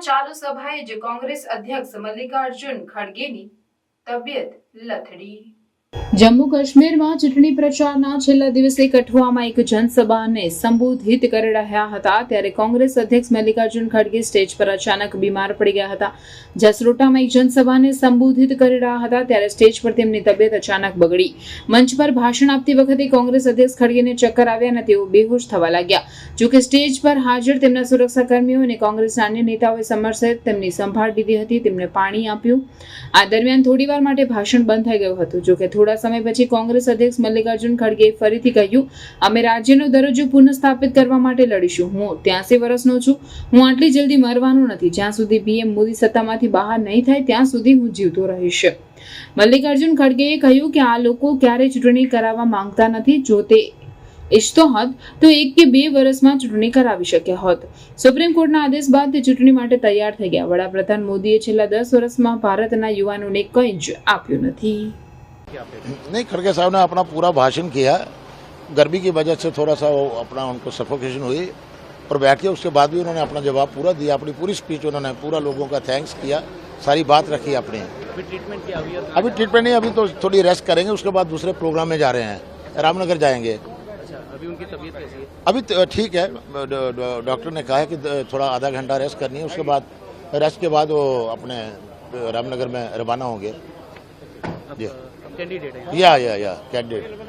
જમ્મુમાં ચાલુ સભાએ જ કોંગ્રેસ અધ્યક્ષ મલ્લિકાર્જુન ખડગેની તબિયત લથડી. જમ્મુ કાશ્મીરમાં ચૂંટણી પ્રચારના છેલ્લા દિવસે કઠુઆમાં એક જનસભાને સંબોધિત કરી રહ્યા હતા. ત્યારે કોંગ્રેસ અધ્યક્ષ મલ્લિકાર્જુન ખડગે સ્ટેજ પર અચાનક બીમાર પડી ગયા હતા. જસરોટામાં એક જનસભાને સંબોધિત કરી રહ્યા હતા ત્યારે સ્ટેજ પર તેમની તબિયત અચાનક બગડી. મંચ પર ભાષણ આપતી વખતે કોંગ્રેસ અધ્યક્ષ ખડગેને ચક્કર આવ્યા અને તેઓ બેહોશ થવા લાગ્યા. જોકે સ્ટેજ પર હાજર તેમના સુરક્ષાકર્મીઓ અને કોંગ્રેસના અન્ય નેતાઓએ સમર્થિત તેમની સંભાળ લીધી હતી. તેમને પાણી આપ્યું. આ દરમિયાન થોડીવાર માટે ભાષણ બંધ થઈ ગયું હતું. જોકે થોડા સમય પછી કોંગ્રેસ અધ્યક્ષ મલ્લિકાર્જુન ખડગેએ ફરીથી કહ્યું, અમે રાજ્યનો દરજ્જો પુનઃસ્થાપિત કરવા માટે લડીશું. હું ત્યાંસી વર્ષનો છું. હું આટલી જલ્દી મરવાનો નથી. જ્યાં સુધી પીએમ મોદી સત્તામાંથી બહાર નહીં થાય, ત્યાં સુધી હું જીવતો રહીશ. મલ્લિકાર્જુન ખડગેએ કહ્યું કે આ લોકો ક્યારે ચૂંટણી કરાવવા માંગતા નથી. જો તે ઈચ્છતો હોત, તો એક કે બે વર્ષમાં ચૂંટણી કરાવી શક્યા હોત. સુપ્રીમ કોર્ટના આદેશ બાદ તે ચૂંટણી માટે તૈયાર થઈ ગયા. વડાપ્રધાન મોદીએ છેલ્લા દસ વર્ષમાં ભારતના યુવાનોને કંઈ જ આપ્યું નથી. नहीं खड़गे साहब ने अपना पूरा भाषण किया। गर्मी की वजह से थोड़ा सा वो अपना उनको सफोकेशन हुई और बैठ के उसके बाद भी उन्होंने अपना जवाब पूरा दिया। अपनी पूरी स्पीच उन्होंने पूरा लोगों का थैंक्स किया। सारी बात रखी अपनी। अभी ट्रीटमेंट की अभी अभी ट्रीटमेंट नहीं अभी तो थोड़ी रेस्ट करेंगे। उसके बाद दूसरे प्रोग्राम में जा रहे हैं। रामनगर जाएँगे। अच्छा अभी उनकी तबीयत कैसी है? अभी तो ठीक है। डॉक्टर ने कहा है कि थोड़ा आधा घंटा रेस्ट करनी है। उसके बाद रेस्ट के बाद वो अपने रामनगर में रवाना होंगे। yeah. candidate. Yeah, yeah, yeah. Candidate.